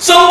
So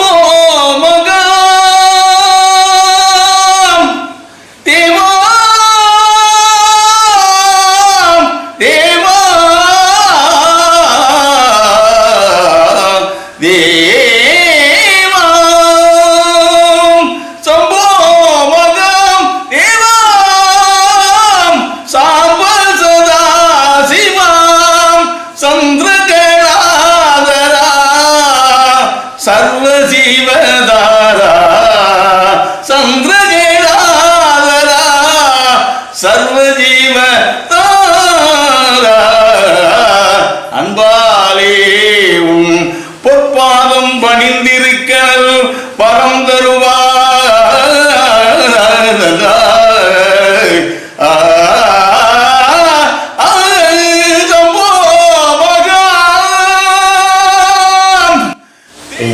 பரம் தருவாய்.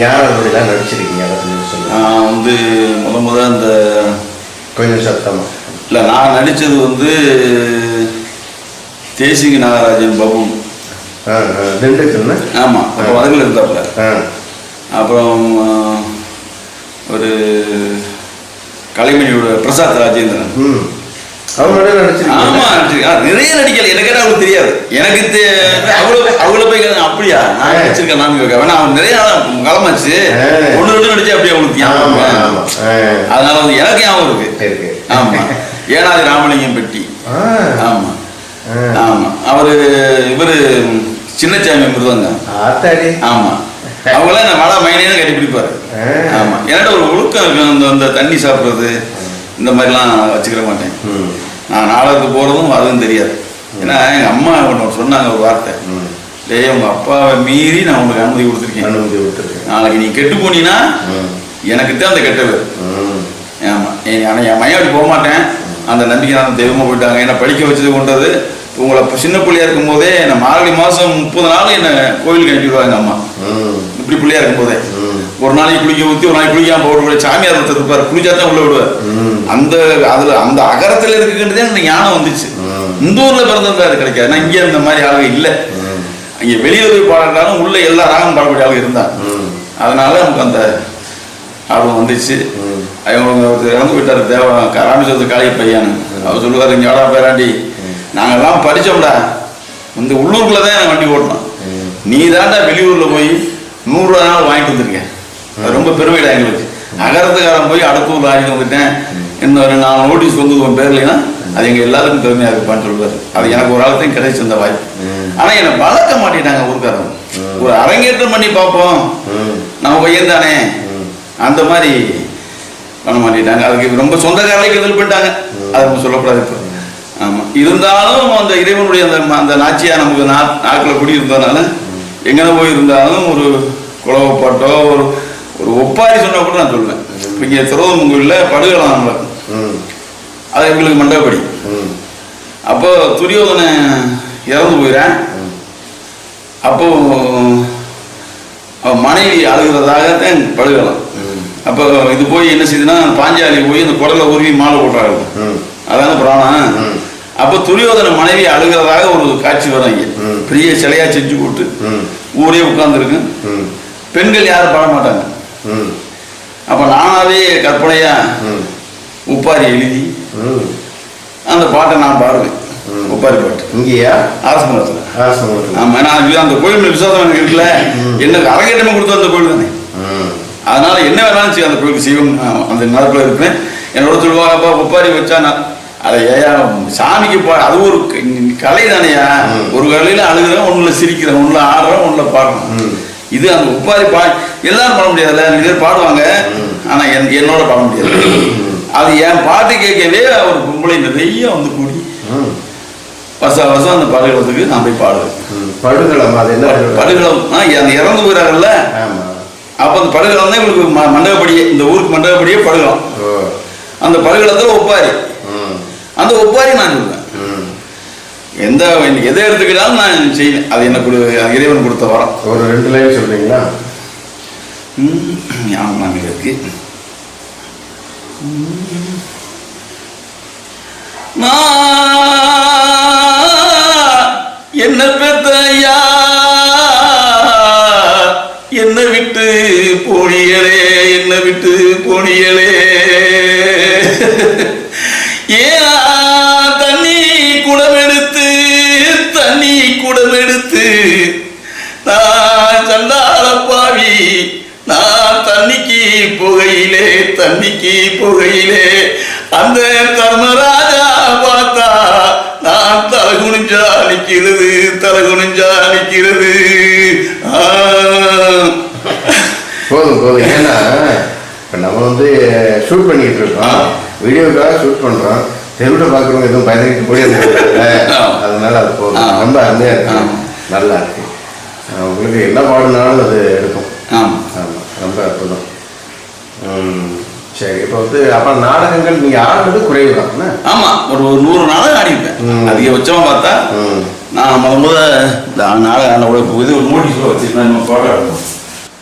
யார் அப்படிலாம் நடிச்சிருக்கீங்க நான் வந்து முத முத அந்த கொஞ்சம் சத்தமா இல்லை நான் நடித்தது வந்து தேசிக நாகராஜன் பபு. திண்டுக்கல்னு ஆமாம் அப்போ வடகில் இருந்தாப்புல. அப்புறம் ஒரு கலைமணியோட பிரசாத் ராஜேந்திரன். ஆமா நிறைய நடிக்கல எனக்கு அவங்களுக்கு தெரியாது. எனக்கு அவ்வளவு அவ்வளவு போய் அப்படியா? நான் நடிச்சிருக்கேன் நான் வேணா அவன் நிறைய நாள் காலமாச்சு ஆ. ஒன்று ரெண்டு நடிச்சு அப்படியே ஆ. அதனால வந்து எனக்கு ஞாபகம் இருக்கு. ஆமா. ஏனாதி ராமலிங்கம் பெட்டி. ஆமா. ஆமா. அவரு இவரு சின்னச்சாமி மிருதங்க ஆமா. அவங்களாம் என்ன வடை மைனேன்னு கட்டி பிடிப்பாரு. ஆ. ஆமா. என்கிட்ட ஒரு ஒழுக்கம் இருக்கு? அந்த அந்த தண்ணி சாப்பிடுறது இந்த மாதிரிலாம் வச்சுக்கிற மாட்டேன். நான் நாடகத்துக்கு போகிறதும் அதுவும் தெரியாது. ஏன்னா எங்கள் அம்மா ஒன்று சொன்னாங்க ஒரு வார்த்தை. டேய் உங்கள் அப்பாவை மீறி நான் உனக்கு அனுமதி கொடுத்துருக்கேன். அனுமதி விட்டுருக்கேன் நாளைக்கு நீ கெட்டு போனீன்னா ம். எனக்கு தான் அந்த கெட்ட பேர் ம் ஆமாம் ஆனால் என் மையம் அப்படி போக மாட்டேன். அந்த நம்பிக்கை நான் தெய்வமாக போயிட்டாங்க. என்னை படிக்க வச்சது கொண்டது. உங்களை சின்ன பிள்ளையா இருக்கும்போதே என்னை மார்கழி மாதம் முப்பது நாள் என்னை கோயிலுக்கு அனுப்பிடுவாங்க அம்மா. இப்படி பிள்ளையா இருக்கும்போதே. ஒரு நாளைக்கு குளிக்க ஊற்றி ஒரு நாளைக்கு குளிக்காம போட்டு சாமியார் ஒருத்தர் இருப்பார் குளிச்சா தான் உள்ள விடுவார். அந்த அதுல அந்த அகரத்துல இருக்குன்றதே எனக்கு ஞானம் வந்துச்சு. இந்த ஊர்ல பிறந்திருந்தா அது கிடைக்காது. நான் இங்கே இந்த மாதிரி ஆளுங்க இல்ல. இங்க வெளியில போய் பாடுறாலும் உள்ள எல்லா ராகம் பாடக்கூடிய ஆளுங்க இருந்தாங்க அதனால நமக்கு அந்த ஆர்வம் வந்துச்சு. அவங்க ஒருத்தர் இறந்து போயிட்டாரு. தேவ ராமேஸ்வரத்து காளிய பையன். அவர் சொல்லுவாரு இங்க வாடா பேராண்டி நாங்கெல்லாம் படிச்சோம்டா. இந்த உள்ளூர்ல தான் எனக்கு வண்டி ஓட்டணும். நீ தாண்டா வெளியூர்ல போய் நூறுரூவா நாள் வாங்கிட்டு வந்திருக்கேன். ரொம்ப பெருமைடா எங்களுக்கு அகரத்துக்காரன் போய் அடுத்தூர்ல ஆகிட்டு வந்துட்டேன். இன்னும் நாலு நோட்டீஸ் வந்து உன் பேர்லைன்னா அது எங்க எல்லாருக்கும் பெருமையா இருப்பான்னு சொல்லுவாரு. அது எனக்கு ஒரு ஆளத்தையும் கிடைச்சு அந்த வாய்ப்பு. ம். ஆனா என்னை வளர்க்க மாட்டேட்டாங்க ஊருக்காரங்க. ஒரு அரங்கேற்றம் பண்ணி பார்ப்போம். நம்ம பையன் தானே. அந்த மாதிரி பண்ண மாட்டேட்டாங்க அதுக்கு ரொம்ப சொந்தக்காரர்களுக்கு எதிர்ப்பு பண்ணிட்டாங்க. அது நம்ம சொல்லக்கூடாது இப்போ. ஆமாம் இருந்தாலும் அந்த இறைவனுடைய அந்த அந்த நாச்சியா நமக்கு நா நாக்கில் குடி இருந்ததுனால எங்கே போய் இருந்தாலும் ஒரு குலவப்பாட்டோ ஒரு ஒரு ஒப்பாரி சொன்னா கூட நான் சொல்லுவேன் இப்போ இங்கே திருவண்ணாமலையில் படுகலாம் நடக்கும் ம். அது எங்களுக்கு மண்டபப்படி ம். அப்போ துரியோதனன் இறந்து போயிறேன். அப்போ மனைவி அழுகிறதாக தான் படுகலாம் அப்போ இது போய் என்ன செய்யுதுன்னா பாஞ்சாலி போய் இந்த குடலை உருவி மாலை போட்டாங்க அதான புராணம். அப்போ துரியோதன மனைவி அழுகிறதாக ஒரு காட்சி வரும். பெரிய சிலையா செஞ்சு போட்டு. ஊரே உட்கார்ந்துருக்கு. பெண்கள் யாரும் பாட மாட்டாங்க. அப்போ நானாவே கற்பனையா உப்பாரி எழுதி அந்த பாட்டை நான் பாடுவேன். உப்பாரி பாட்டு. இங்கேயா? அரசு மரத்தில் ஆசம் ஆமா நான் இது அந்த கோயில் விசுவாசம் எனக்கு இருக்குல்ல எனக்கு அரங்கேற்றமே கொடுத்த அந்த கோயில் தானே. அதனால என்ன வேணாலும் அந்த கோயிலுக்கு செய்வோம். அந்த நிலத்தில் இருப்பேன் என்னோட சொல்லுவாங்க அப்பா ஒப்பாரி வச்சா நான் அதை ஏயா சாமிக்கு பா அது ஒரு கலை தானேயா. ஒரு கலையில அழுகிறேன் ஒண்ணுல சிரிக்கிறேன் ஒண்ணுல ஆடுறேன் ஒண்ணுல பாடுறேன். இது அந்த ஒப்பாரி பா எல்லாரும் பாட முடியாதுல்ல? பேர் பாடுவாங்க. ஆனா என் என்னோட பாட முடியாது. அது என் பாட்டு கேட்கவே ஒரு பொம்பளை நிறைய வந்து கூடி. ம். வருஷம் அந்த படுகளத்துக்கு நான் போய் பாடுவேன். படுகளம் அது என்ன படுகளம்? அந்த இறந்து போயிறாங்கல்ல? அப்போ அந்த படுகளம் தான் எங்களுக்கு ம- மண்டபப்படியே இந்த ஊருக்கு மண்டபப்படியே படுகளம். அந்த படுகளத்தில் ஒப்பாரி ம் அந்த ஒப்பாரி நான் ம். எந்த எதை எடுத்துக்கிட்டாலும் நான் செய்வேன். அது எனக்கு இறைவன் கொடுத்த வரம். ஒரு ரெண்டு லைன் சொல்றீங்களா? ம், ஞாபகம் இருக்கு? என்ன பெத்தையா? என்ன விட்டு போனியலே என்ன விட்டு போனியலே? நான் தண்ணிக்கு புகையிலே தண்ணிக்கு புகையிலே. அந்த தர்மராஜா பார்த்தா நான் தலகுனிஞ்சா நிக்கிறது தலகுனிஞ்சா நிக்கிறது ஆ. போதும் போதும். ஏன்னா இப்போ நம்ம வந்து ஷூட் பண்ணிட்டு இருக்கோம். வீடியோக்காக ஷூட் பண்றோம். தெருவில் பார்க்குறவங்க எதுவும் பயந்துக்கிட்டு போய் அதனால அது போதும். ரொம்ப அருமையா இருக்கு. ஆமா. நல்லா இருக்கு. உங்களுக்கு என்ன பாடுனாலும் அது எடுக்கும் ஆமா ஆமாம் ரொம்ப அற்புதம். சரி இப்போ வந்து அப்போ நாடகங்கள் நீங்கள் ஆடுறது குறைவு தான் என்ன? ஆமா ஒரு ஒரு நூறு நாள் ஆடிப்பேன் ம். அதிகபட்சமா பார்த்தா நான் முத முத இந்த நாடக இது ஒரு நோட்டீஸ் வச்சுருந்தேன் நம்ம போட்டோ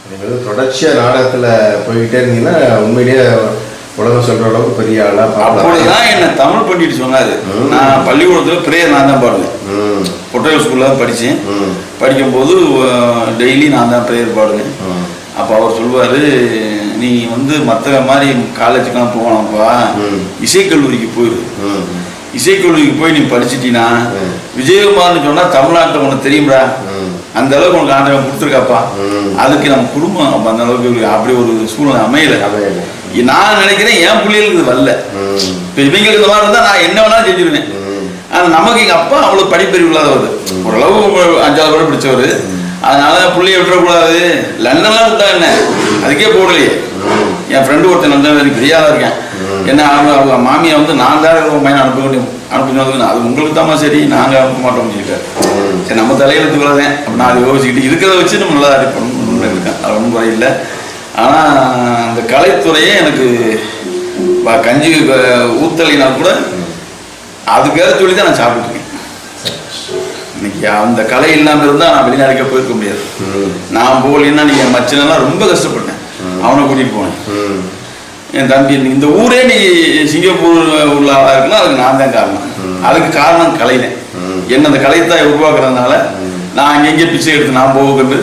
நீங்க வந்து தொடர்ச்சியாக நாடகத்தில் போய்கிட்டே இருந்தீங்கன்னா உண்மையிலேயே உலகம் சொல்கிற அளவுக்கு பெரிய ஆளாக அப்பொழுதுதான் என்ன தமிழ் பண்ணிட்டு சொன்னாரு. நான் பள்ளிக்கூடத்துல பிரேயர் நான் தான் பாடுவேன். பொட்டையல் ஸ்கூல்ல தான் படித்தேன் படிக்கும்போது டெய்லி நான் தான் ப்ரேயர் பாடுவேன். அப்போ அவர் சொல்லுவார் நீ வந்து மற்ற மாதிரி காலேஜுக்கெல்லாம் போகலாம்ப்பா. ம். இசைக்கல்லூரிக்கு போயிரு. இசைக்கல்லூரிக்கு போய் நீ படிச்சிட்டீன்னா ம். விஜயகுமார்னு சொன்னா தமிழ்நாட்டில் உனக்கு தெரியும்டா. அந்த அளவுக்கு உனக்கு ஆண்டவன் கொடுத்துருக்காப்பா. அதுக்கு நம்ம குடும்பம் அப்ப அந்த அளவுக்கு அப்படி ஒரு சூழ்நிலை அமையல. நான் நினைக்கிறேன் என் பிள்ளைகளுக்கு இது வரல. இப்போ இவங்களுக்கு இந்த மாதிரி இருந்தால் நான் என்ன வேணாலும் செஞ்சிருவேன். ஆனால் நமக்கு எங்கள் அப்பா அவ்வளோ படிப்பறிவு இல்லாதவர். ஓரளவு அஞ்சாவது கூட படித்தவர் அதனால பிள்ளைய விட்டுறக்கூடாது. லண்டன்லாம் விட்டா என்ன? அதுக்கே போடலையே என் ஃப்ரெண்டு ஒருத்தன் லண்டன் எனக்கு ஃப்ரீயாக தான் இருக்கேன். என்ன அவங்க அவங்க மாமியை வந்து நான் தான் உங்கள் பையனை அனுப்ப முடியும் அனுப்பினது அது உங்களுக்கு தாம்மா சரி நாங்கள் அனுப்ப மாட்டோம் சொல்லியிருக்காரு சரி நம்ம தலையெழுத்து வரதேன் அப்போ நான் அதை யோசிச்சுக்கிட்டு இருக்கிறத வச்சு நம்ம நல்லா அடி பண்ணணும்னு இருக்கேன். அது ஒன்றும் குறையில்லை ஆனால் அந்த கலைத்துறையே எனக்கு கஞ்சி ஊத்தலைனா கூட அதுக்காக சொல்லி தான் நான் சாப்பிட்டுருக்கேன் இன்னைக்கு அந்த கலை இல்லாமல் இருந்தால் நான் வெளிநாடுக்கே போயிருக்க முடியாது. நான் போகலைன்னா நீ என் மச்சனெல்லாம் ரொம்ப கஷ்டப்பட்டேன். அவனை கூட்டிகிட்டு போனேன். என் தம்பி இந்த ஊரே நீ சிங்கப்பூர் உள்ள ஆளா இருக்கலாம் அதுக்கு நான் தான் காரணம். அதுக்கு காரணம் கலைனேன் என்ன அந்த கலைத்தாய் உருவாக்குறதுனால நான் அங்கங்கே பிச்சை எடுத்து நான் போகிறது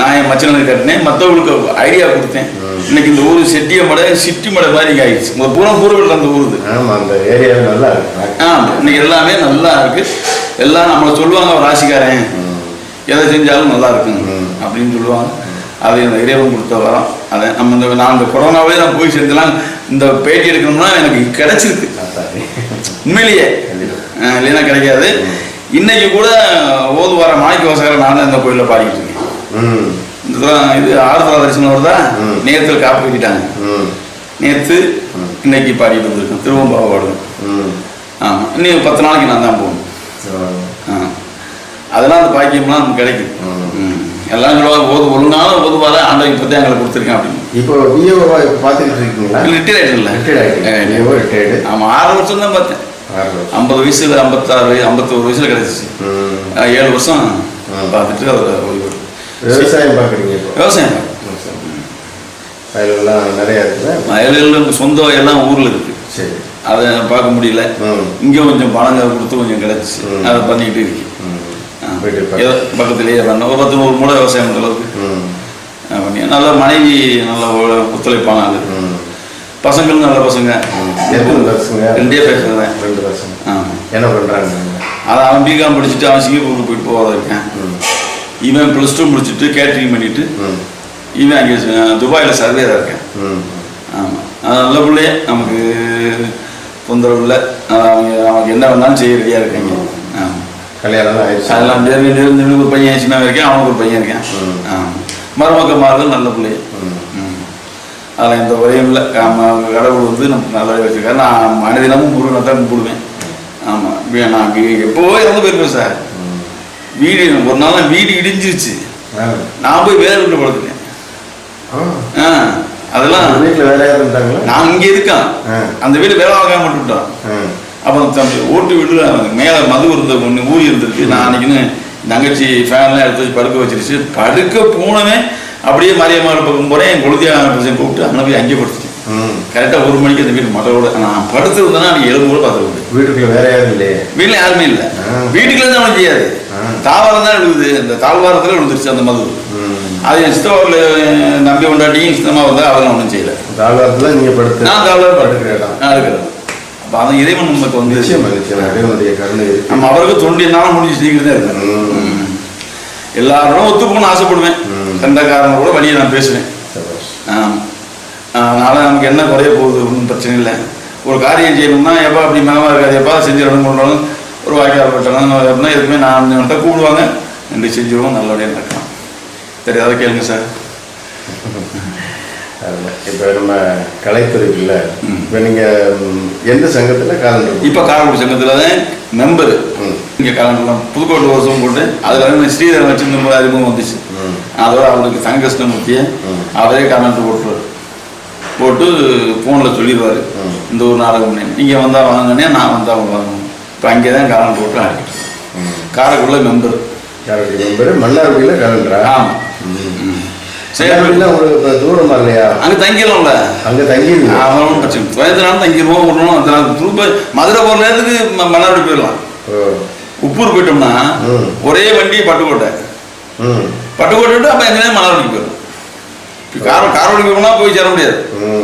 நான் என் மச்சனுக்கு கட்டினேன். மற்றவங்களுக்கு ஐடியா கொடுத்தேன். இன்னைக்கு இந்த ஊர் செட்டிய மடை சிட்டி மடை மாதிரி ஆயிடுச்சு. இந்த பூரா அந்த ஊருது ஆமாம் அந்த ஏரியாவே நல்லா இருக்கு. ஆ இன்னைக்கு எல்லாமே நல்லா இருக்கு. எல்லாம் நம்மளை சொல்லுவாங்க ராசிக்காரன். எதை செஞ்சாலும் நல்லா இருக்குங்க அப்படின்னு சொல்லுவாங்க. அது இந்த இறைவன் கொடுத்த வரம் அதை நம்ம இந்த நான் இந்த கொரோனாவே நான் போய் சேர்ந்துலாம் இந்த பேட்டி எடுக்கணும்னா எனக்கு கிடைச்சிருக்கு. சரி உண்மையிலேயே. இல்லைன்னா கிடைக்காது. இன்னைக்கு கூட ஓது வர மாணிக்க வாசகரை நான் தான் இந்த கோயிலில் பாடிக்கிட்டு இருக்கேன். தடவை இது ஆறுதலா தரிசனம் வருதா ம். நேரத்தில் காப்பு கட்டிட்டாங்க. நேற்று இன்னைக்கு பாடிட்டு வந்திருக்கேன். திருவம்பாவை பாடுவேன் ஆமாம் இன்னும் பத்து நாளைக்கு நான் தான் போகணும். அதெல்லாம் அந்த பாக்கியம்லாம் நமக்கு கிடைக்கும். எல்லாம் சொல்லுவாங்க ஓது ஒழுங்காலும் ஓதுவாத ஆண்டவன் இப்போ தான் எங்களை கொடுத்துருக்கேன் அப்படின்னு. இப்போ இப்போ பார்த்துக்கிட்டு இருக்கீங்களா? ரிட்டையர் ஆகிடல ரிட்டையர்ட் ஆகிட்டீங்க விஓ ரிட்டையர்டு ஆமாம் ஆறு வருஷம் தான் பார்த்தேன். ஐம்பது வயசுல ஐம்பத்தாறு ஐம்பத்தோரு வயசுல கிடைச்சிச்சு. ஏழு வருஷம். பார்த்துட்டு அதில் ஓய்வு. விவசாயம் பார்க்குறீங்க விவசாயம். வயலெல்லாம் நிறையா இருக்குதா வயலில் சொந்த எல்லாம் ஊரில் இருக்கு. சரி. அதை பார்க்க முடியல. இங்கே கொஞ்சம் பணங்கள் கொடுத்து கொஞ்சம் கிடைச்சிச்சு ம். அதை பண்ணிக்கிட்டு இருக்கேன். பக்கத்துலேயே பண்ண ஒரு பத்து நூறு மூட விவசாயம் அளவுக்கு. பண்ணி நல்ல மனைவி நல்ல ஒத்துழைப்பான ம். பசங்களும் நல்ல பசங்க. ரெண்டே பேசுறேன் ரெண்டு ஆமாம் என்ன பண்ணுறாங்க அதை அவன் பிகாம் படிச்சுட்டு அவன் சிங்கப்பூருக்கு போயிட்டு போகாத இருக்கேன். இவன் ப்ளஸ் டூ முடிச்சுட்டு கேட்ரிங் பண்ணிட்டு இவன் அங்கே துபாயில் சர்வேராக இருக்கேன். ஆமாம் அது நல்ல பிள்ளையே. நமக்கு தொந்தரவு இல்லை அவங்க என்ன வேணாலும் செய்ய ரெடியாக இருக்காங்க. கல்யாணம் ஆயிடுச்சு. அதெல்லாம் இவனுக்கு ஒரு பையன் சின்ன இருக்கேன் அவனுக்கு ஒரு பையன் இருக்கேன். ஆமாம் மருமக்க மாறுதல் நல்ல ம். அதில் எந்த குறையும் இல்லை. கடவுள் வந்து நமக்கு நல்லா வச்சுருக்காரு. நான் மனிதனமும் முருகனை தான் கும்பிடுவேன். ஆமாம் நான் எப்போவோ இறந்து போயிருப்பேன் சார். வீடு ஒரு நாள் வீடு இடிஞ்சிருச்சு. ஆ. நான் போய் வேற வீட்டில் படுத்துட்டேன். ஆ. ஆ. அதெல்லாம் வீட்டில் யாரும் இருந்தாங்களா நான் இங்கே இருக்கேன். அந்த வீடு வேலை வாங்காம மட்டும் விட்டான் ஆ. அப்புறம் தம்பி ஓட்டு வீடு மேலே மது இருந்த ஒன்று ஊறி இருந்திருக்கு. நான் அன்னைக்குன்னு தங்கச்சி ஃபேன்லாம் எடுத்து வச்சு படுக்க வச்சிருச்சு. படுக்க போனவன் அப்படியே மாரியம்மாள் பக்கம் போகிறேன் என் பிரச்சனை கூப்பிட்டு அங்கே போய் அங்கேயே படுத்துட்டேன். கரெக்டாக ஒரு மணிக்கு அந்த வீடு மகளோட நான் படுத்துருந்தேன்னா அன்றைக்கி எழுபது பார்த்துருக்கேன் வீட்டுக்குள்ள வேற யாரும் இல்லையே? வீட்டில் யாருமே இல்லை. வீட்டுக்குள்ள தான் அவனுக்கு செய்யாது. தாவாரம் தான் விழுது இந்த தாழ்வாரத்தில் விழுந்துருச்சு அந்த மது. அது என் சித்தவாரில் நம்பி கொண்டாட்டியும் சித்தமாக வந்தால் அதெல்லாம் ஒன்றும் செய்யலை. தாழ்வாரத்தில் நீங்கள் படுத்து நான் தாழ்வாக படுக்கிற இடம் நான் இருக்கிறேன். அப்போ அந்த இறைவன் நமக்கு வந்து நிச்சயமா நிச்சயமா. இறைவனுடைய கருணை நம்ம அவருக்கு தொண்டு என்னாலும் முடிஞ்சு சீக்கிரம் இருக்கேன் ம். எல்லாரும் ஒத்து போகணும்னு ஆசைப்படுவேன். சொந்தக்காரங்க கூட வழியை நான் பேசுவேன். அதனால நமக்கு என்ன குறைய போகுது ஒன்றும் பிரச்சனை இல்லை. ஒரு காரியம் செய்யணும்னா எப்போ அப்படி மனமாக இருக்காது எப்போ செஞ்சு ரெண்டு மூணு நாளும் ஒரு வாய்க்கால் வெட்டணும் அப்படின்னா எதுவுமே நான் கூப்பிடுவாங்க ரெண்டு செஞ்சுருவோம். நல்லபடியாக நடக்கலாம் தெரியாத கேளுங்க சார். இப்ப நம்ம கலைத்துறை இருக்குல்ல ம். இப்ப நீங்க ம், எந்த சங்கத்துல காலண்டர் இப்போ காரக்குடி சங்கத்தில் தான் மெம்பரு. இங்கே கலந்துலாம் புதுக்கோட்டை வருஷம் போட்டு அதில் ஸ்ரீதரன் வச்சு இந்த மாதிரி அறிமுகம் வந்துச்சு. அதோட அவருக்கு தங்ககிருஷ்ணமூர்த்தியை ம். அவரே கமெண்ட் போட்டுருவார். போட்டு ஃபோனில் சொல்லிடுவார். இந்த ஒரு நாடகம் நீங்கள் வந்தால் வாங்கினே நான் வந்தால் வாங்கணும் இப்போ அங்கே தான் காலம் போட்டு ஆடிட்டு காரைக்குள்ள மெம்பர். காலண்டர் மெம்பர் மன்னார்குடியில காலண்டரா ஆமாம் மன்னார்குடியில உங்களுக்கு தூரமா இல்லையா அங்கே தங்கிடலாம்ல. அங்க தங்கிருங்க. அவனும் பிரச்சனை வயதுனாலும் தங்கிடுவோம் விடணும் அந்த நாள் மதுரை போகிற நேரத்துக்கு ம- மன்னார்குடி போயிடலாம். உப்பூர் போயிட்டோம்னா. ஒரே வண்டி பட்டுக்கோட்டை. பட்டுக்கோட்டை விட்டு அப்போ எங்கேயும் மன்னார்குடிக்கு போயிடும் கார காரவடிக்கு போனால் போய் சேர முடியாது.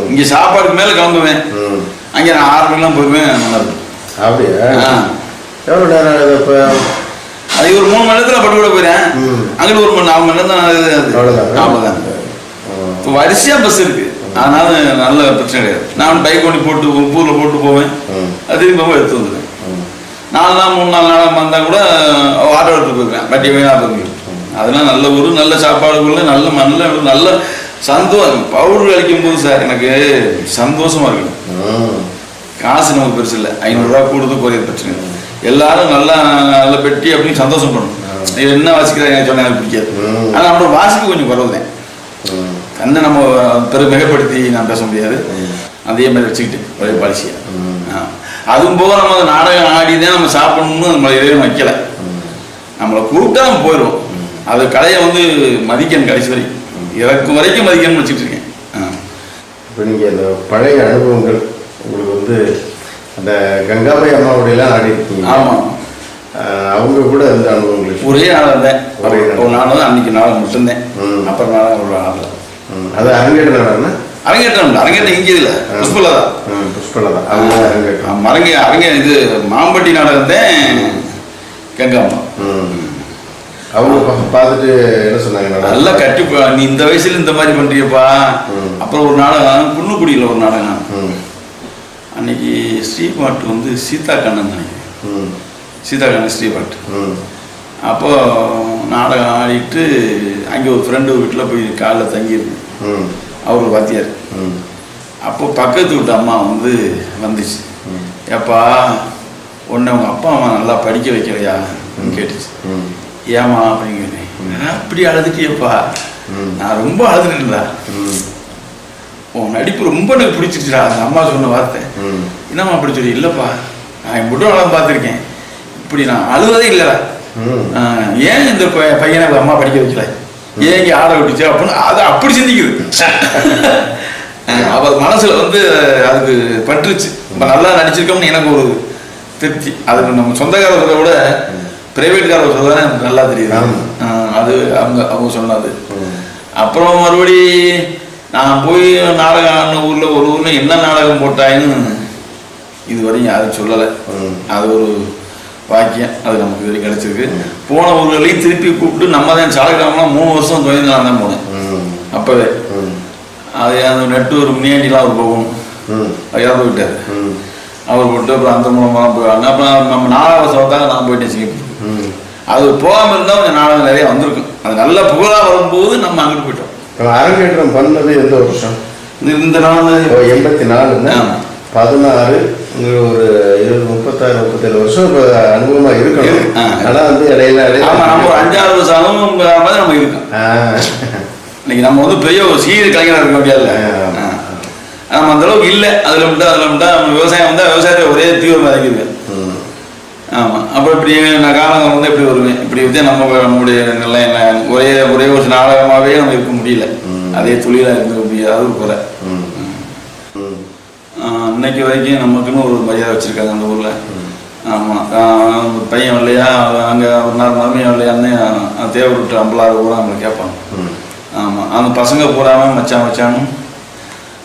இங்கே சாப்பாடுக்கு மேலே கிளம்புவேன். அங்கே நான் ஆறு மணிலாம் போயிடுவேன் அப்படியா? ஆ. எவ்வளவு நேரம் ஆகுது இப்ப? அது ஒரு மூணு மணி நேரத்தில் பட்டுக்கோட்டை போயிடுறேன் ம். அங்கிட்டு ஒரு மணி நாலு மணி நேரம் தான் அவ்வளோதான் இப்போ வரிசையாக பஸ் இருக்கு. அதனால நல்ல பிரச்சனை கிடையாது. நான் பைக் ஒன்று போட்டு உப்பூரில் போட்டு போவேன். அது போய் எடுத்து வந்துடுவேன் ம். நாலு நாள் மூணு நாள் வந்தால் கூட ஆட்டோ எடுத்து போயிருவேன் வட்டி வேணா போயிருவேன் அதெல்லாம் நல்ல ஒரு நல்ல சாப்பாடுக்குள்ள நல்ல நல்ல நல்ல சந்தோஷம். பவுடர் அளிக்கும் போது சார் எனக்கு சந்தோஷமா இருக்கணும். காசு நமக்கு பெருசு இல்லை. ஐநூறுரூவா கூடுது குறைய பிரச்சனை. எல்லாரும் நல்லா நல்ல பெட்டி அப்படின்னு சந்தோஷம் பண்ணணும் இது என்ன வாசிக்கிறாங்க சொன்னா எனக்கு பிடிக்காது. ஆனால் நம்மளோட வாசிப்பு கொஞ்சம் குறவுதான். கண்ணை நம்ம பெரு மிகப்படுத்தி நான் பேச முடியாது. அதே மாதிரி வச்சுக்கிட்டு ஒரே பாலிசியா. அதுவும் போக நம்ம அந்த நாடகம் ஆடி தான் நம்ம சாப்பிடணும்னு நம்மளை இறைவன் வைக்கல. நம்மளை கூப்பிட்டா நம்ம போயிடுவோம். அது கலையை வந்து மதிக்கணும் கடைசி வரைக்கும். இறக்கும் வரைக்கும் மதிக்கணும்னு வச்சுட்டு இருக்கேன். இப்போ நீங்கள் இந்த பழைய அனுபவங்கள் உங்களுக்கு வந்து அந்த கங்காபாய் அம்மாவுடையெல்லாம் ஆடி இருக்கீங்க ஆமாம் அவங்க கூட இருந்த அனுபவங்கள் ஒரே நாள் இருந்தேன் ஒரே நாள். ஒரு நாள் தான் அன்னைக்கு நாள் மட்டும்தான். அப்புறம் நாள் ஒரு நாள். அது அரங்கேற்றம் அரங்கேற்றம் அரங்கேற்றம் இங்கே இல்லை. புஷ்பலா தான் புஷ்பலா தான் மரங்க அரங்க இது மாம்பட்டி நாடகம் தான் கங்காம்மா. அவங்க பார்த்துட்டு என்ன சொன்னாங்க நல்லா? கட்டிப்பா. நீ இந்த வயசுல இந்த மாதிரி பண்றியப்பா. அப்புறம் ஒரு நாடகம் குன்னுக்குடியில் ஒரு நாடகம். அன்னைக்கு ஸ்ரீபாட் வந்து சீதா கண்ணன் நினைக்கிறேன் ம். சீதா கண்ணன் ஸ்ரீபாட் ம். அப்போ நாடகம் ஆடிட்டு அங்கே ஒரு ஃப்ரெண்டு வீட்டில் போய் காலைல தங்கியிருந்தேன் ம். அவர் வாத்தியார். அப்போ பக்கத்து வீட்டு அம்மா வந்து வந்துச்சு. ஏப்பா உன்னை உங்கள் அப்பா அம்மா நல்லா படிக்க வைக்கலையா கேட்டுச்சு ம். ஏமா அப்படின்னு கேட்டேன் "நான் அப்படி அழுதுட்டியப்பா. நான் ரொம்ப அழுதுட்டேன்டா ம். உன் நடிப்பு ரொம்ப எனக்கு பிடிச்சிருச்சுடா. அந்த அம்மா சொன்ன வார்த்தை. என்னம்மா அப்படி சொல்லி? இல்லைப்பா நான் என் புட்டவெல்லாம் பார்த்துருக்கேன். இப்படி நான் அழுவதே இல்லைடா. ஏன் இந்த பையனை அம்மா படிக்க வைக்கல? ஏன் இங்கே ஆட விட்டுச்சு அப்படின்னு அதை அப்படி சிந்திக்குது. ஆஹ், அவ மனசுல வந்து அதுக்கு பட்டுருச்சு. நம்ம நல்லா நடிச்சிருக்கோம்னு எனக்கு ஒரு திருப்தி. அது நம்ம சொந்தக்காரர்களை விட பிரைவேட்காரர் சொல்றதானே எனக்கு நல்லா தெரியுது. அது அவங்க அவங்க சொன்னது. அப்புறம் மறுபடி நான் போய் நாடகம் ஆடின ஊரில் ஒரு ஊரில் என்ன நாடகம் போட்டாயின்னு இதுவரையும் யாரும் சொல்லலை. அது ஒரு வாக்கியம் அது நமக்கு இது கிடைச்சிருக்கு. போன ஊர்களையும் திருப்பி கூப்பிட்டு நம்ம தான் சாலகிராமலாம் மூணு வருஷம் தொழில்தான் தான் போனேன். அப்போவே. அது அந்த நெட்டு ஒரு முனியாண்டிலாம் அவர் போகும். இறந்து போயிட்டார். ம். அவர் போட்டு அப்புறம் அந்த மூலமாக போயிடுவாங்க அப்புறம் நம்ம நாடகம் வந்தாங்க நான் போயிட்டேன் சிங்கப்பூர். அது போகாமல் இருந்தால் கொஞ்சம் நாடகம் நிறைய வந்திருக்கும். அது நல்ல புகழாக வரும்போது நம்ம அங்கிட்டு போயிட்டோம். அரங்கேற்றம் பண்ணது எந்த வருஷம் இந்த- நாள் எண்பத்தி நாலுன்னா. பதினாறு ஒரு இருபது முப்பத்தாறு முப்பத்தேழு வருஷம் இப்போ அனுபவமா இருக்கணும் இருக்கு. ஆ. ஆனா வந்து இடையில இடையில ஆமா நம்ம ஒரு அஞ்சாறு வருஷம் மாதிரி நம்ம இருக்கோம். இன்னைக்கு நம்ம வந்து பெரிய ஒரு சீர் கலைஞராக இருக்க முடியாது ஆமா. நம்ம அந்த அளவுக்கு இல்லை அதில் மட்டும் அதில் மட்டும் விவசாயம் வந்து விவசாயத்தை ஒரே தீவிரமாக ம். ஆமாம் அப்போ இப்படி நான் காலங்கள் வந்து இப்படி வருவேன். இப்படி வச்சு நம்ம நம்முடைய நிலை என்ன ஒரே ஒரே ஒரு நாடகமாகவே நம்ம இருக்க முடியல. அதே தொழிலாக இருக்க முடியாது அது குறை. இன்னைக்கு வரைக்கும் நமக்குன்னு ஒரு மரியாதை வச்சுருக்காங்க அந்த ஊரில். ஆமாம் பையன் வரலையா? அங்கே ஒரு நாள் மருமையும் வரலையான்னு தேவை விட்டு அம்பலாறு கூட நம்மளை கேட்பாங்க ம். அந்த பசங்க பூராம மச்சான் மச்சானும்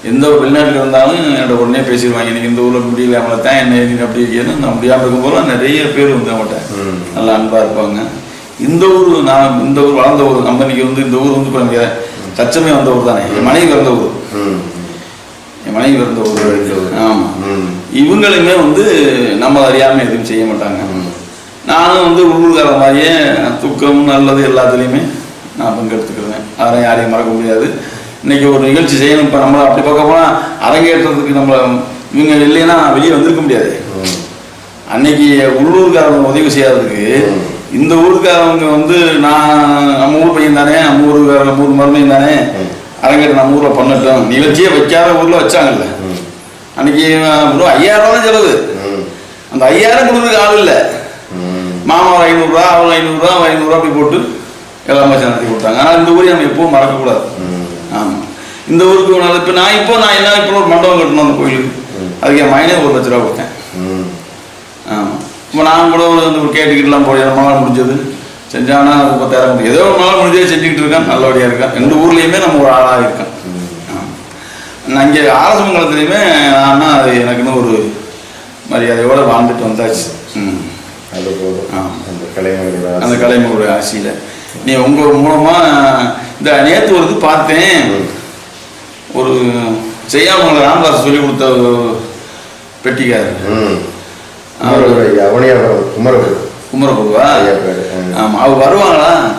எந்த ஒரு வெளிநாட்டில் இருந்தாலும் என்னோட உடனே பேசிடுவாங்க எனக்கு இந்த ஊரில் முடியல தான் என்ன அப்படி இருக்கேன்னு நான் முடியாமல் இருக்கும்போது நிறைய பேர் வந்து அவங்கள்ட்ட. நல்லா அன்பாக இருப்பாங்க இந்த ஊர் நான் இந்த ஊர் வளர்ந்த ஊர் நம்ம இன்னைக்கு வந்து இந்த ஊர் வந்து இப்போ நமக்கு தச்சமே வந்த ஊர் தானே என் மனைவி வந்த ஊர். என் மனைவி வந்த ஊர். ஆமாம். இவங்களுமே வந்து நம்ம அறியாமல் எதுவும் செய்ய மாட்டாங்க. நானும் வந்து உள்ளூர்கார மாதிரியே துக்கம் நல்லது எல்லாத்துலேயுமே நான் பங்கெடுத்துக்கிறேன் அதெல்லாம் யாரையும் மறக்க முடியாது இன்னைக்கு ஒரு நிகழ்ச்சி செய்யணும் இப்போ நம்மளை அப்படி பார்க்க போனால் அரங்கேற்றத்துக்கு நம்மளை இவங்க இல்லைன்னா வெளியே வந்திருக்க முடியாது. அன்னைக்கு உள்ளூர்காரங்க உதவி செய்யறதுக்கு இந்த ஊருக்காரவங்க வந்து நான் நம்ம ஊர் பையன் தானே நம்ம ஊருக்கார நம்ம ஊர் மருமையும் தானே அரங்கேற்ற நம்ம ஊரில் பண்ணட்டும். நிகழ்ச்சியே வைக்காத ஊரில் வச்சாங்கல்ல. அன்னைக்கு ஐயாயிரம் ரூபா தான் செலவு. அந்த ஐயாயிரம் கொடுக்குறதுக்கு ஆள் இல்லை. மாமா ஒரு ஐநூறுரூவா அவங்க ஐநூறுரூவா ஐநூறுரூவா அப்படி போட்டு எல்லாமே நடத்தி கொடுத்தாங்க. ஆனால் இந்த ஊரை நம்ம எப்பவும் மறக்கக்கூடாது. இந்த ஊருக்கு ஒரு நாள். இப்போ நான் இப்போ நான் என்ன இப்போ ஒரு மண்டபம் கட்டணும் அந்த கோயிலுக்கு. அதுக்கு என் மகனே ஒரு லட்ச ரூபா கொடுத்தேன். ஆமாம் இப்போ நான் கூட ஒரு வந்து ஒரு கேட்டுக்கிட்டுலாம் போய் நம்மளால் முடிஞ்சது. செஞ்சானா அது பத்தாயிரம் முடியும் ஏதோ ஒரு நாள் முடிஞ்சே செஞ்சுக்கிட்டு இருக்கான் நல்லபடியாக இருக்கான். ரெண்டு ஊர்லேயுமே நம்ம ஒரு ஆளாக இருக்கான். நான் இங்கே ஆரசமங்கலத்துலேயுமே நான் அது எனக்குன்னு ஒரு மரியாதையோடு வாழ்ந்துட்டு வந்தாச்சு. ம். அது போதும். அந்த கலைஞர்களோட அந்த கலைஞரோட ஆசையில். நீ உங்கள் மூலமாக இந்த நேற்று ஒரு பார்த்தேன். ஒரு செய்யாமங்களை ராமதாஸ் சொல்லி கொடுத்த பெட்டிக்காரர். ஐயா, அவனியாபுரம் குமரகுரு. குமரகுருவா. ஆமாம் அவர் வருவாங்களா.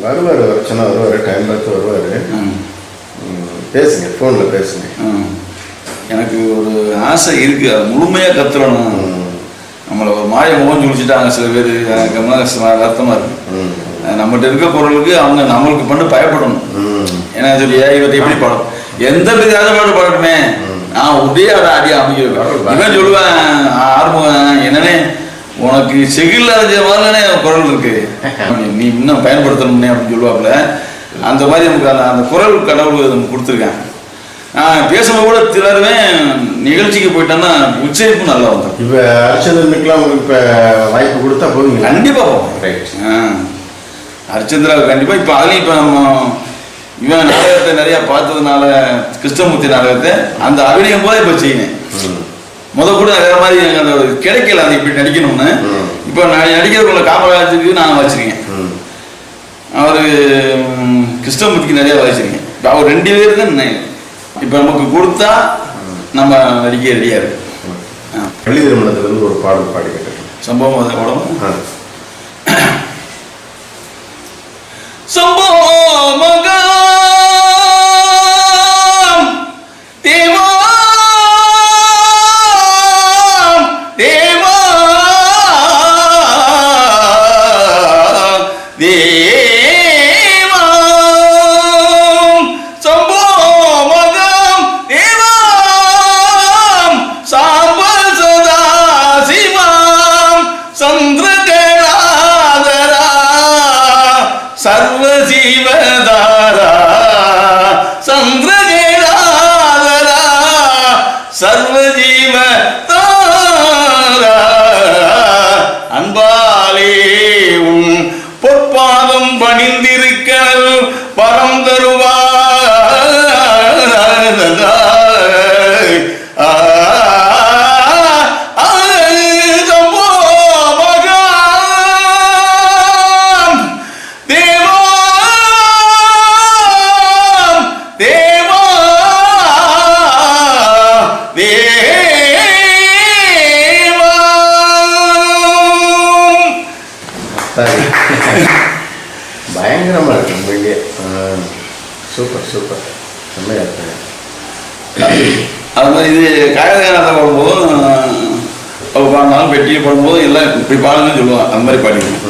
வருவார் வருச்சனா வருவார் டைம் பார்த்து வருவார். ம், பேசுங்க ஃபோனில் பேசுங்க. எனக்கு ஒரு ஆசை இருக்குது அது முழுமையாக கத்துறணும். நம்மளை ஒரு மாய முகம் சுழிச்சிட்டாங்க சில பேர். எனக்கு ரொம்ப கஷ்டமா- வருத்தமா இருக்கு. நம்மகிட்ட இருக்க பொருளுக்கு அவங்க நம்மளுக்கு பண்ணு பயப்படணும். ம். ஏன்னா சொல்லியா இவர்கிட்ட எப்படி படம் எந்த விதமான பாடட்டுமே நான் ஒரே அட அடி அமைக்கிறேன் இவன் சொல்லுவேன் ஆர்வம் என்னன்னே உனக்கு செகில் அரைஞ்ச மாதிரினே குரல் இருக்கு. நீ இன்னும் பயன்படுத்தணும்னே அப்படின்னு சொல்லுவாப்புல. அந்த மாதிரி நமக்கு அந்த அந்த குரல் கடவுள் நமக்கு கொடுத்துருக்காங்க. நான் பேசும்போது கூட திளருவேன் நிகழ்ச்சிக்கு போயிட்டேன்னா உச்சரிப்பு நல்லா வந்துடும். இப்போ அரிச்சந்திரனுக்குலாம் உங்களுக்கு இப்போ வாய்ப்பு கொடுத்தா போவீங்களா கண்டிப்பா போவோம். ரைட் ஹரிச்சந்திராவுக்கு கண்டிப்பா. இப்போ அதுலயும் இப்போ நம்ம இவன் நாடகத்தை நிறைய பார்த்ததுனால கிருஷ்ணமூர்த்தி நாடகத்தை அந்த அபிநயம் போல இப்போ செய்யணும் ம். முத கூட வேற மாதிரி எனக்கு அந்த கிடைக்கல அது இப்படி நடிக்கணும்னு. இப்போ நான் நடிக்கிறவங்கள காப்பாற்றுக்கு நான் வச்சிருக்கேன். ம். அவர் கிருஷ்ணமூர்த்திக்கு நிறைய வச்சிருக்கேன். இப்போ அவர் ரெண்டு பேர் தான் இப்போ நமக்கு கொடுத்தா நம்ம நடிக்க ரெடியா இருக்கு. பள்ளி திருமணத்துலேருந்து ஒரு பாடல் பாடி கேட்டேன். சம்பவம் அதை உடம்பு ஆ. சம்போமகம் चंद्र गणाधरा सर्व जीव பயங்கரமாக இருக்கு உண்மையிலேயே ஆ, சூப்பர் சூப்பர் செம்மையாக இருக்கு அது மாதிரி இது காயகநாத பாடும்போதும் பாடினாலும் பெட்டியை பாடும்போதும் எல்லாம் இப்படி பாடுங்கன்னு சொல்லுவாங்க. அந்த மாதிரி பாடிடுவேன்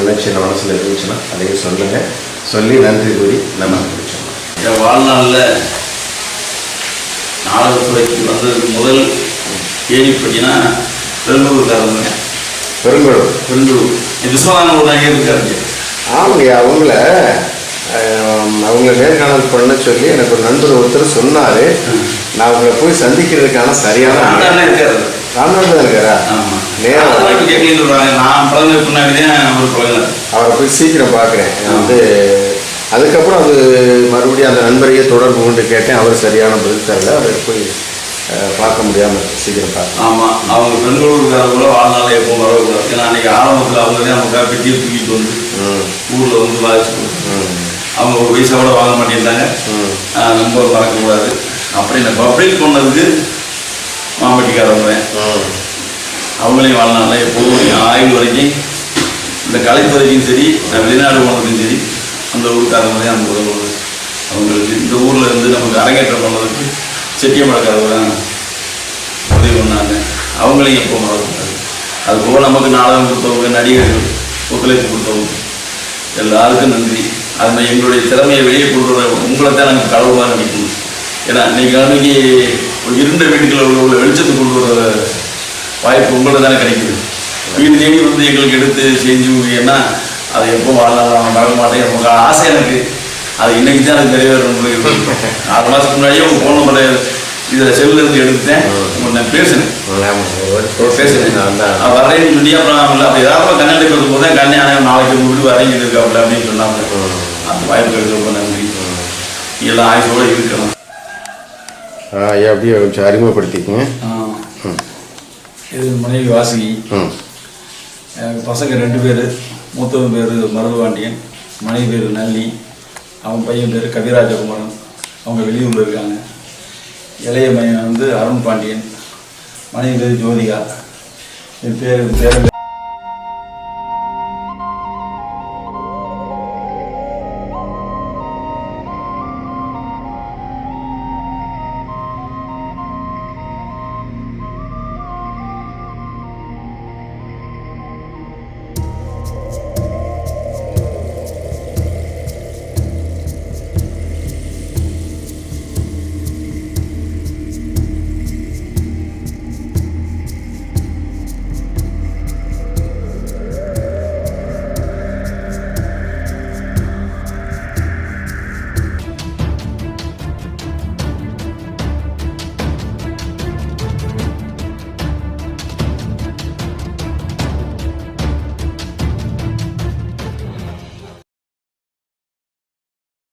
வேண்டிய நினைச்சு மனசில் இருந்துச்சுன்னா அதையும் சொல்லுங்கள் சொல்லி நன்றி கூறி நம்ம முடிச்சோம் என் வாழ்நாளில் நாடகத்துறைக்கு வந்ததுக்கு முதல் ஏணிப்பட்டினா பெருங்கூருக்காரங்க பெருங்கொழும் பெருங்கூர் விஸ்வநாதன் நடிகர் இருக்காருங்க. ஆமாங்க அவங்கள அவங்கள நேர்காணல் பண்ண சொல்லி எனக்கு ஒரு நண்பர் ஒருத்தர் சொன்னாரு. நான் அவங்கள போய் சந்திக்கிறதுக்கான சரியான இருக்காரு. ராமநாதன் தான் இருக்காரா? ஆமாம் நேரம் கேட்கலன்னு சொல்கிறாங்க நான் பிறந்த பின்னாடி தான் ஒரு குழந்தை அவரை போய் சீக்கிரம் பார்க்குறேன். வந்து அதுக்கப்புறம் அது மறுபடியும் அந்த நண்பரையே தொடர்பு கொண்டு கேட்டேன். அவர் சரியான பதில் தரல. அவரை போய் பார்க்க முடியாமல் சீக்கிரம் பார்த்தேன் ஆமாம் அவங்க பெங்களூருக்காரங்கள வாழ்நாள் எப்பவும் வரக்கூடாது ஏன்னா அன்றைக்கி ஆரம்பத்தில் அவங்க தான் நமக்காக பெட்டியை தூக்கிட்டு வந்து ஊரில் வந்து வாதிச்சு அவங்க ஒரு பைசா கூட வாங்க மாட்டேன்ட்டாங்க. ம். ஆஹ் ரொம்ப மறக்கக்கூடாது அப்புறம் இந்த பப்ளிக் பண்ணதுக்கு மாம்பட்டிக்காரவங்க அவங்களே அவங்களையும் வாழ்நாள்ல எப்போதும் ஆய்வு வரைக்கும் இந்த கலைத்துறைக்கும் சரி இந்த வெளிநாடு போனதுக்கும் சரி அந்த ஊருக்காரங்க தான் அந்த உதவுவது அவங்களுக்கு இந்த ஊரில் இருந்து நமக்கு அரங்கேற்றம் பண்ணதுக்கு செட்டியமடக்காரங்க தான் உதவி பண்ணாங்க. அவங்களையும் எப்போ மறக்கக்கூடாது. அதுபோல் நமக்கு நாடகம் கொடுத்தவங்க நடிகர்கள் ஒத்துழைப்பு கொடுத்தவங்க எல்லாருக்கும் நன்றி. அது மாதிரி எங்களுடைய திறமையை வெளியே கொண்டு வர உங்களை தான் நாங்கள் கடவுளாக நினைக்கணும். ஏன்னா இன்னைக்கு அன்னைக்கு ஒரு இருண்ட வீட்டுக்குள்ள உள்ள உள்ள வெளிச்சத்தை கொண்டு வர வாய்ப்பு உங்களுக்கு தானே கிடைக்குது. வீடு தேடி வந்து எங்களுக்கு எடுத்து செஞ்சு ஏன்னா அது எப்போ நான் மறக்க மாட்டேன் நமக்கு ஆசை எனக்கு. அது இன்னைக்கு தான் எனக்கு நிறைவேறணும் ஆறு மாதத்துக்கு முன்னாடியே உங்கள் ஃபோன் நம்பரை இதில் செல்லில் இருந்து எடுத்தேன் உங்கள்ட்ட நான் பேசினேன். தான் நான் வரேன்னு சொல்லி அப்புறம் இல்லை. அப்படி ஏதாவது கண்ணாடி கொடுக்கும் போது கண்ணே ஆனால் நாளைக்கு உங்க வீட்டு வரேங்க இருக்காப்புல அப்படின்னு சொன்னாங்க. அந்த வாய்ப்பு கிடைச்ச ரொம்ப நன்றி. எல்லாம் ஆயுசோட இருக்கணும். அப்படியே கொஞ்சம் அறிமுகப்படுத்திக்கங்க. இது மனைவி வாசுகி. எனக்கு பசங்க ரெண்டு பேர் மூத்தவன் பேர் மருதுவாண்டியன் மனைவி பேர் நல்லி அவன் பையன் பேர் கவிராஜகுமாரன். அவங்க வெளியூரில் இருக்காங்க. இளைய பையன் வந்து அருண் பாண்டியன் மனைவி பேர் ஜோதிகா. என் பேர் பேரன் பேர்